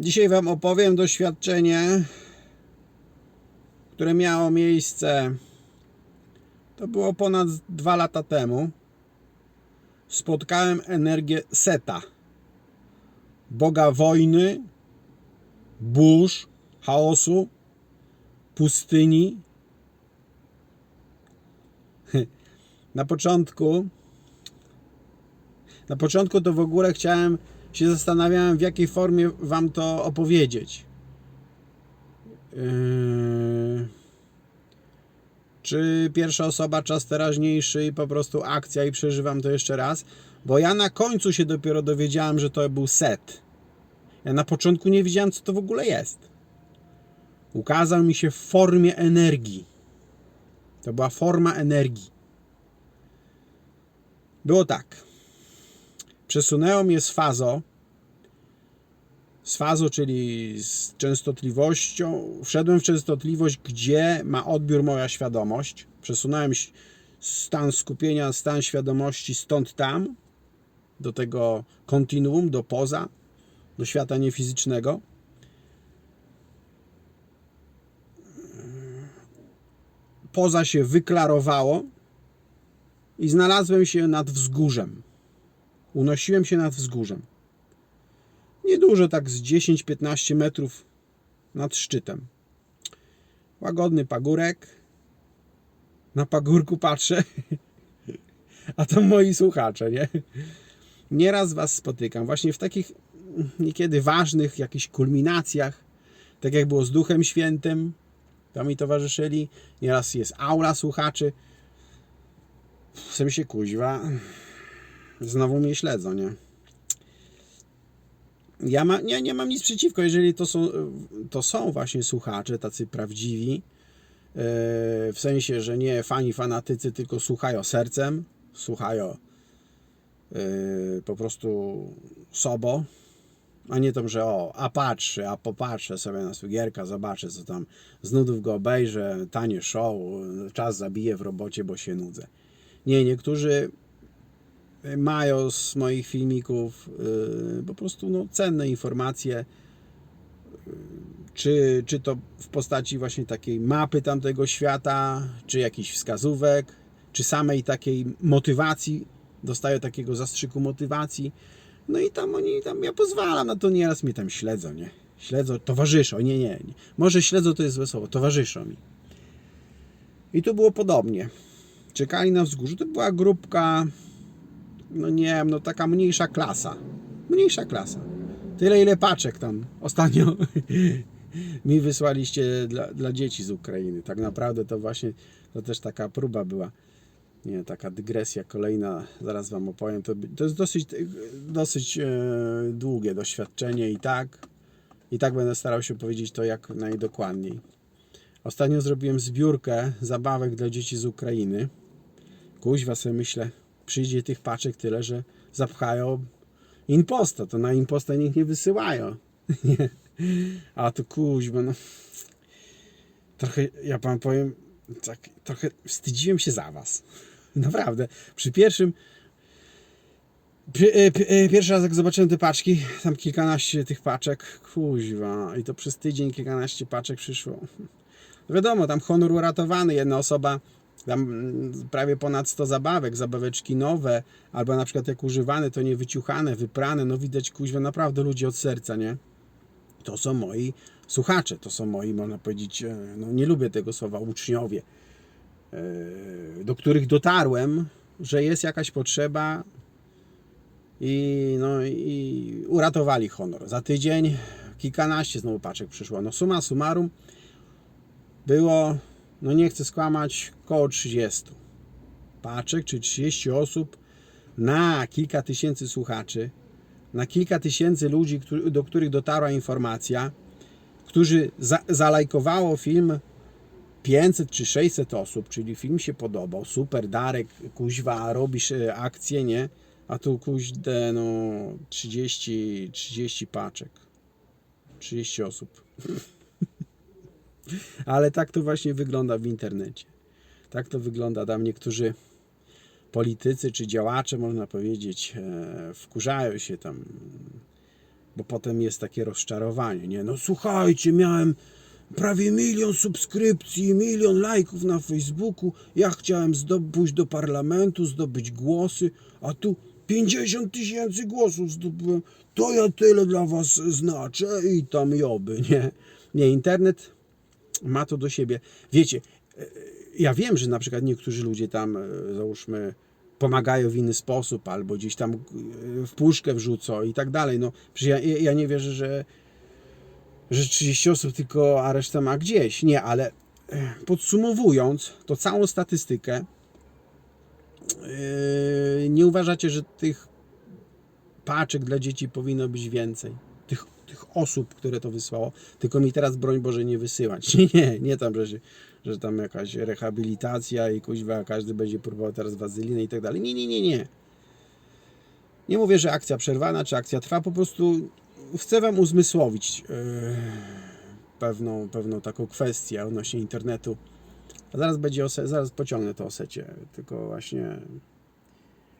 Dzisiaj Wam opowiem doświadczenie, które miało miejsce. To było ponad dwa lata temu. Spotkałem energię Seta, boga wojny, burz, chaosu, pustyni. Na początku, na początku to w ogóle chciałem się zastanawiałem, w jakiej formie Wam to opowiedzieć. Yy... Czy pierwsza osoba, czas teraźniejszy i po prostu akcja i przeżywam to jeszcze raz? Bo ja na końcu się dopiero dowiedziałem, że to był set. Ja na początku nie wiedziałem, co to w ogóle jest. Ukazał mi się w formie energii. To była forma energii. Było tak. Przesunęło mnie z fazo, z fazo, czyli z częstotliwością. Wszedłem w częstotliwość, gdzie ma odbiór moja świadomość. Przesunąłem stan skupienia, stan świadomości stąd tam, do tego kontinuum, do poza, do świata niefizycznego. Poza się wyklarowało i znalazłem się nad wzgórzem. Unosiłem się nad wzgórzem. Niedużo, tak z 10-15 metrów nad szczytem. Łagodny pagórek. Na pagórku patrzę. A to moi słuchacze, nie? Nieraz was spotykam właśnie w takich niekiedy ważnych jakichś kulminacjach, tak jak było z Duchem Świętym, tam mi towarzyszyli. Nieraz jest aula słuchaczy. W sensie kuźwa. Znowu mnie śledzą, nie? Ja ma, nie, nie mam nic przeciwko, jeżeli to są, to są właśnie słuchacze, tacy prawdziwi, yy, w sensie, że nie fani, fanatycy, tylko słuchają sercem, słuchają yy, po prostu sobą, a nie to, że o, a patrzę, a popatrzę sobie na Sugierka, zobaczę, co tam z nudów go obejrzę, tanie show, czas zabiję w robocie, bo się nudzę. Nie, niektórzy mają z moich filmików yy, po prostu no, cenne informacje, yy, czy, czy to w postaci właśnie takiej mapy tamtego świata, czy jakichś wskazówek, czy samej takiej motywacji, dostają takiego zastrzyku motywacji. No i tam oni, tam ja pozwalam na to, nieraz mnie tam śledzą, nie? Śledzą, towarzyszą, nie, nie, nie. Może śledzą to jest złe słowo, towarzyszą mi. I tu było podobnie. Czekali na wzgórzu, to była grupka no nie wiem, no taka mniejsza klasa. Mniejsza klasa. Tyle ile paczek tam ostatnio mi wysłaliście dla, dla dzieci z Ukrainy. Tak naprawdę to właśnie to też taka próba była. Nie, taka dygresja kolejna, zaraz Wam opowiem. To, to jest dosyć, dosyć e, długie doświadczenie i tak, i tak będę starał się powiedzieć to jak najdokładniej. Ostatnio zrobiłem zbiórkę zabawek dla dzieci z Ukrainy. Kuźwa sobie myślę, przyjdzie tych paczek tyle, że zapchają imposta. To na imposta niech nie wysyłają. A to kuźba, no. Trochę, ja wam powiem, tak, trochę wstydziłem się za was. Naprawdę. Przy pierwszym pi- e, e, Pierwszy raz jak zobaczyłem te paczki, tam kilkanaście tych paczek, kuźwa, i to przez tydzień kilkanaście paczek przyszło. Wiadomo, tam honor uratowany, jedna osoba tam mm, prawie ponad 100 zabawek, zabaweczki nowe, albo na przykład jak używane, to nie wyciuchane, wyprane, no widać kuźwa naprawdę ludzie od serca, nie? To są moi słuchacze, to są moi, można powiedzieć, e, no nie lubię tego słowa, uczniowie, e, do których dotarłem, że jest jakaś potrzeba i, no, i uratowali honor. Za tydzień kilkanaście znowu paczek przyszło. No suma summarum było no nie chcę skłamać, koło 30 paczek, czy 30 osób na kilka tysięcy słuchaczy, na kilka tysięcy ludzi, do których dotarła informacja, którzy za, zalajkowało film 500 czy 600 osób, czyli film się podobał, super, Darek, kuźwa, robisz e, akcję, nie? A tu kuźde, no 30, 30 paczek, 30 osób. Ale tak to właśnie wygląda w internecie. Tak to wygląda. Tam niektórzy politycy czy działacze, można powiedzieć, e, wkurzają się tam bo potem jest takie rozczarowanie, nie? No słuchajcie, miałem prawie milion subskrypcji, milion lajków na Facebooku, ja chciałem pójść do parlamentu, zdobyć głosy, a tu 50 tysięcy głosów zdobyłem, to ja tyle dla was znaczę i tam joby, nie? Nie, internet ma to do siebie. Wiecie, e, ja wiem, że na przykład niektórzy ludzie tam, e, załóżmy, pomagają w inny sposób, albo gdzieś tam e, w puszkę wrzucą i tak dalej. No, ja, ja nie wierzę, że, że 30 osób tylko, a reszta ma gdzieś. Nie, ale podsumowując to całą statystykę, nie uważacie, że tych paczek dla dzieci powinno być więcej? Tych, osób, które to wysłało, tylko mi teraz broń Boże nie wysyłać. Nie, nie, tam, że, że tam jakaś rehabilitacja i kuźwa, każdy będzie próbował teraz wazyliny i tak dalej. Nie, nie, nie, nie. Nie mówię, że akcja przerwana, czy akcja trwa, po prostu chcę Wam uzmysłowić yy, pewną, pewną taką kwestię odnośnie internetu. A zaraz będzie, zaraz pociągnę to o secie, tylko właśnie...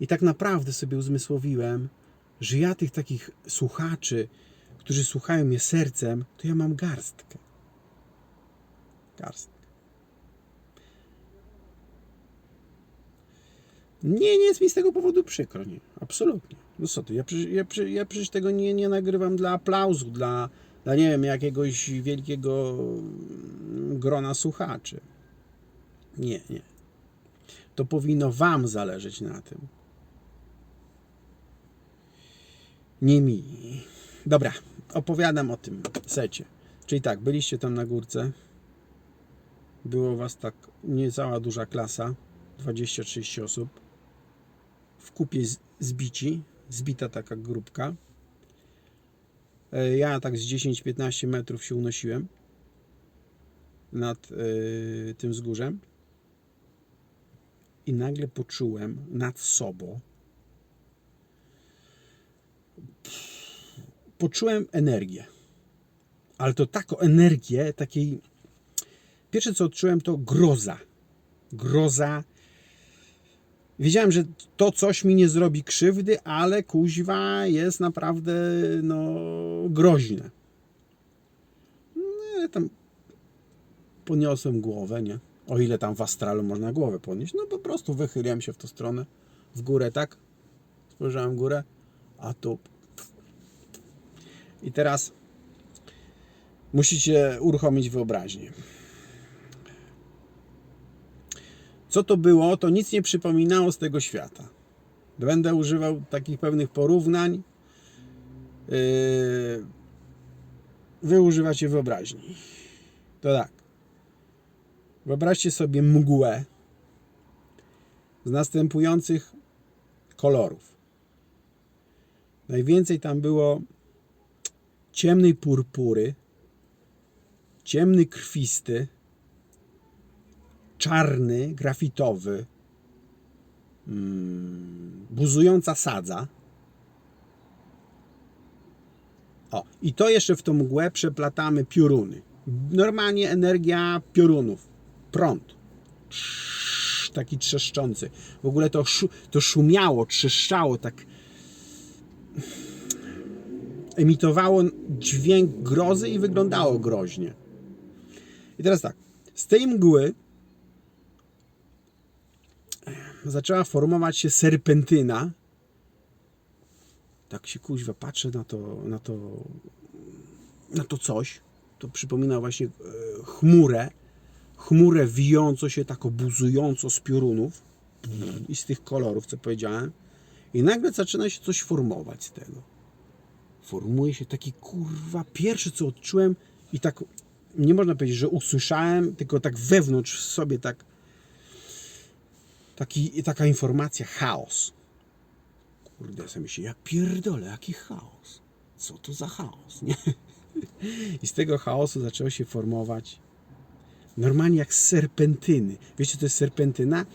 I tak naprawdę sobie uzmysłowiłem, że ja tych takich słuchaczy, którzy słuchają mnie sercem, to ja mam garstkę. Garstkę. Nie, nie jest mi z tego powodu przykro, nie. Absolutnie. No co ty, ja, ja, ja przecież tego nie, nie nagrywam dla aplauzu, dla, dla, nie wiem, jakiegoś wielkiego grona słuchaczy. Nie, nie. To powinno wam zależeć na tym. Nie mi. Dobra, opowiadam o tym secie. Czyli tak, byliście tam na górce. Było was tak niecała duża klasa, 20-30 osób. W kupie zbici, zbita taka grupka. E, Ja tak z 10-15 metrów się unosiłem nad e, tym wzgórzem i nagle poczułem nad sobą poczułem energię. Ale to taką energię, takiej. Pierwsze co odczułem to groza. Groza. Wiedziałem, że to coś mi nie zrobi krzywdy, ale kuźwa jest naprawdę no, groźne. No, ale tam podniosłem głowę, nie? O ile tam w astralu można głowę podnieść. No po prostu wychyliłem się w tą stronę, w górę, tak? Spojrzałem w górę, a tu i teraz musicie uruchomić wyobraźnię. Co to było, to nic nie przypominało z tego świata. Będę używał takich pewnych porównań. Yy, Wy używacie wyobraźni. To tak. Wyobraźcie sobie mgłę z następujących kolorów. Najwięcej tam było ciemnej purpury, ciemny krwisty, czarny, grafitowy, mm, buzująca sadza. O, i to jeszcze w tą mgłę przeplatamy pioruny. Normalnie energia piorunów, prąd. Taki trzeszczący. W ogóle to, to szumiało, trzeszczało tak emitowało dźwięk grozy i wyglądało groźnie. I teraz tak, z tej mgły zaczęła formować się serpentyna. Tak się kuźwa patrzę na to, na to, na to coś. To przypomina właśnie e, chmurę. Chmurę wijąco się, tak obuzująco z piorunów i z tych kolorów, co powiedziałem. I nagle zaczyna się coś formować z tego formuje się taki kurwa pierwszy co odczułem i tak nie można powiedzieć, że usłyszałem, tylko tak wewnątrz sobie tak taki, taka informacja chaos. Kurde, ja sobie myślę, ja pierdolę, jaki chaos. Co to za chaos, nie? I z tego chaosu zaczęło się formować normalnie jak serpentyny. Wiecie, to jest serpentyna?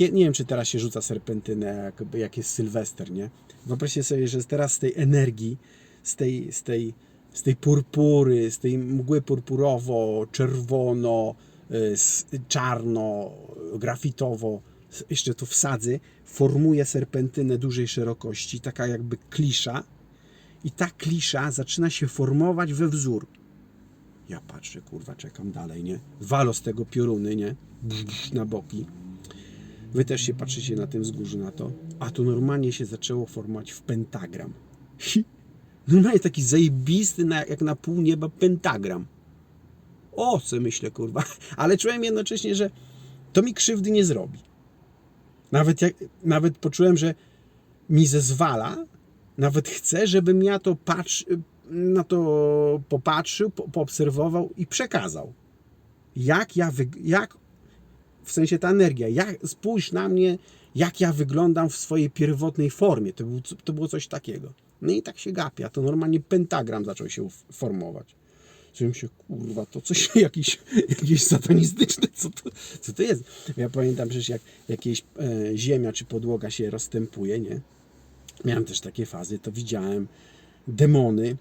Nie wiem, czy teraz się rzuca serpentynę, jak, jak jest Sylwester, nie? Wyobraźcie sobie, że teraz z tej energii, z tej, z tej, z tej purpury, z tej mgły purpurowo, czerwono, y, czarno, grafitowo, jeszcze tu wsadzy, formuje serpentynę dużej szerokości, taka jakby klisza i ta klisza zaczyna się formować we wzór. Ja patrzę, kurwa, czekam dalej, nie? Walo z tego pioruny, nie? Brz, na boki. Wy też się patrzycie na tym wzgórzu na to. A to normalnie się zaczęło formować w pentagram. Normalnie taki zajebisty, jak na pół nieba pentagram. O, co myślę, kurwa. Ale czułem jednocześnie, że to mi krzywdy nie zrobi. Nawet, jak, nawet poczułem, że mi zezwala, nawet chcę, żebym ja to patrz, na to popatrzył, po, poobserwował i przekazał. Jak ja, jak, w sensie ta energia, jak, spójrz na mnie, jak ja wyglądam w swojej pierwotnej formie. To, był, to było coś takiego. No i tak się gapi, a to normalnie pentagram zaczął się formować. Czułem się, kurwa, to coś jakiś, jakieś satanistyczne, co to, co to jest? Ja pamiętam przecież, jak jakieś e, ziemia czy podłoga się rozstępuje, nie? Miałem też takie fazy, to widziałem demony,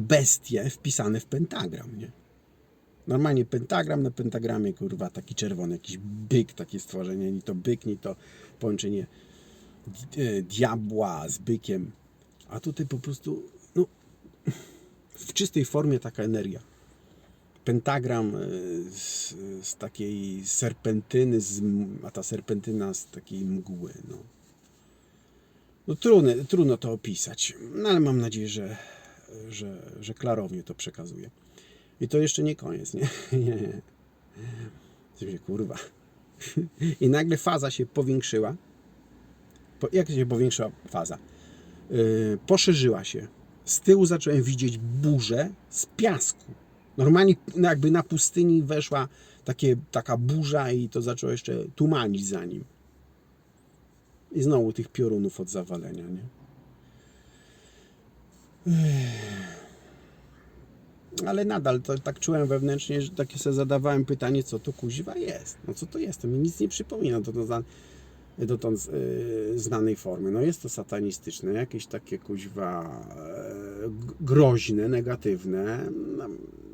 bestie wpisane w pentagram, nie? Normalnie pentagram na pentagramie, kurwa, taki czerwony, jakiś byk, takie stworzenie, ni to byk, ni to połączenie e, diabła z bykiem. A tutaj po prostu, no, w czystej formie taka energia. Pentagram e, z, z takiej serpentyny, z, a ta serpentyna z takiej mgły, no. No trudno, trudno to opisać, no ale mam nadzieję, że, że, że klarownie to przekazuję. I to jeszcze nie koniec, nie? Nie. Mówię, kurwa. I nagle faza się powiększyła. Po, jak się powiększyła faza? Yy, poszerzyła się. Z tyłu zacząłem widzieć burzę z piasku. Normalnie no jakby na pustyni weszła takie, taka burza i to zaczęło jeszcze tumanić za nim. I znowu tych piorunów od zawalenia, nie? Ale nadal to tak czułem wewnętrznie, że takie sobie zadawałem pytanie, co to kuźwa jest. No co to jest? To mi nic nie przypomina do, do, dotąd yy, znanej formy. No jest to satanistyczne, jakieś takie kuźwa yy, groźne, negatywne, no,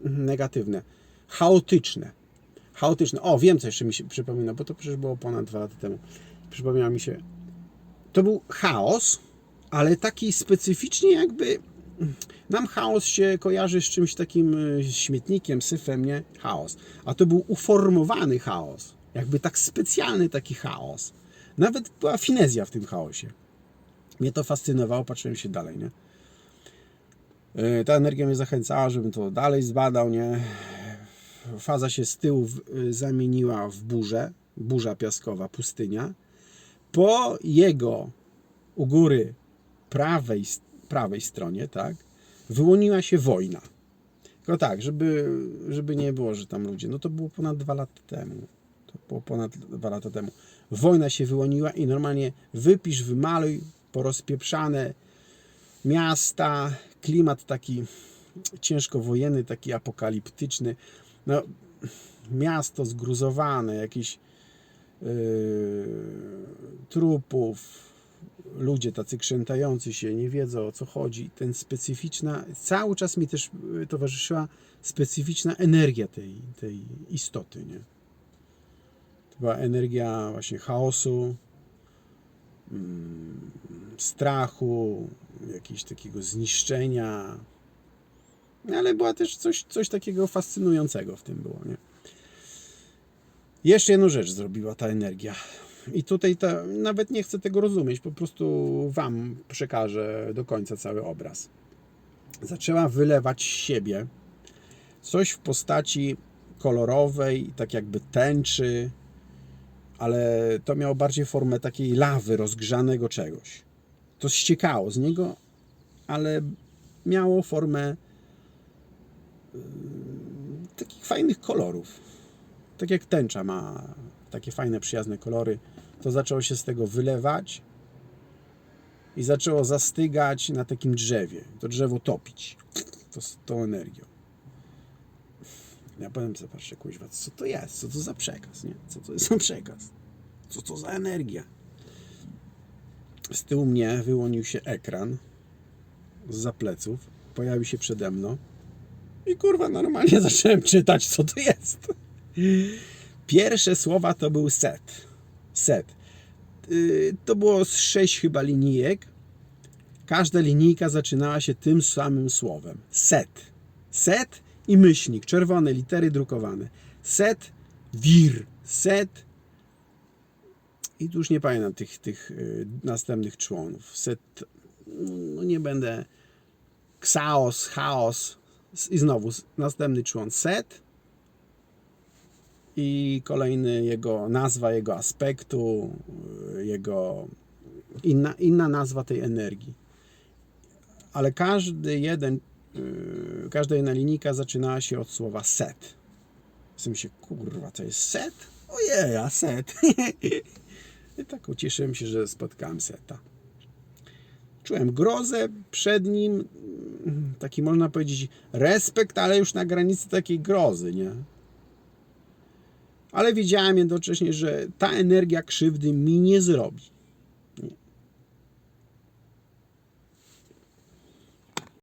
negatywne, chaotyczne. Chaotyczne. O, wiem, co jeszcze mi się przypomina, bo to przecież było ponad dwa lata temu. Przypomniała mi się. To był chaos, ale taki specyficznie jakby nam chaos się kojarzy z czymś takim e, śmietnikiem, syfem, nie? Chaos. A to był uformowany chaos. Jakby tak specjalny taki chaos. Nawet była finezja w tym chaosie. Mnie to fascynowało, patrzyłem się dalej, nie? E, Ta energia mnie zachęcała, żebym to dalej zbadał, nie? Faza się z tyłu e, zamieniła w burzę. Burza piaskowa, pustynia. Po jego u góry prawej, prawej stronie, tak, wyłoniła się wojna. Tylko tak, żeby, żeby nie było, że tam ludzie, no to było ponad dwa lata temu. To było ponad dwa lata temu. Wojna się wyłoniła i normalnie wypisz, wymaluj porozpieprzane miasta, klimat taki ciężko wojenny, taki apokaliptyczny. No, miasto zgruzowane, jakieś yy, trupów, ludzie tacy krzętający się, nie wiedzą o co chodzi. Ten specyficzna, cały czas mi też y, towarzyszyła specyficzna energia tej, tej istoty, nie? To była energia właśnie chaosu, mm, strachu, jakiegoś takiego zniszczenia, ale była też coś, coś takiego fascynującego w tym było, nie? Jeszcze jedną rzecz zrobiła ta energia. I tutaj ta, nawet nie chcę tego rozumieć, po prostu Wam przekażę do końca cały obraz. Zaczęła wylewać siebie coś w postaci kolorowej, tak jakby tęczy, ale to miało bardziej formę takiej lawy, rozgrzanego czegoś. To ściekało z niego, ale miało formę yy, takich fajnych kolorów. Tak jak tęcza ma takie fajne, przyjazne kolory, to zaczęło się z tego wylewać i zaczęło zastygać na takim drzewie. To drzewo topić. To tą energią. Ja powiem patrzcie, kuźwa, co to jest? Co to za przekaz, nie? Co to jest za przekaz? Co to za energia? Z tyłu mnie wyłonił się ekran z pleców. Pojawił się przede mną. I kurwa, normalnie zacząłem czytać, co to jest. Pierwsze słowa to był set. Set. Yy, To było z sześć chyba linijek. każda linijka zaczynała się tym samym słowem. Set. Set i myślnik, czerwone litery drukowane. Set, wir, set. I tu już nie pamiętam tych, tych y, następnych członów. Set, no nie będę. Xaos, chaos. I znowu następny człon set. I kolejny jego nazwa, jego aspektu, y, jego inna, inna nazwa tej energii. Ale każdy jeden, yy, każda jedna linijka zaczynała się od słowa set. W sensie, kurwa, to jest set? Ojej, a set. I tak ucieszyłem się, że spotkałem seta. Czułem grozę przed nim, taki można powiedzieć respekt, ale już na granicy takiej grozy, nie? Ale wiedziałem jednocześnie, że ta energia krzywdy mi nie zrobi.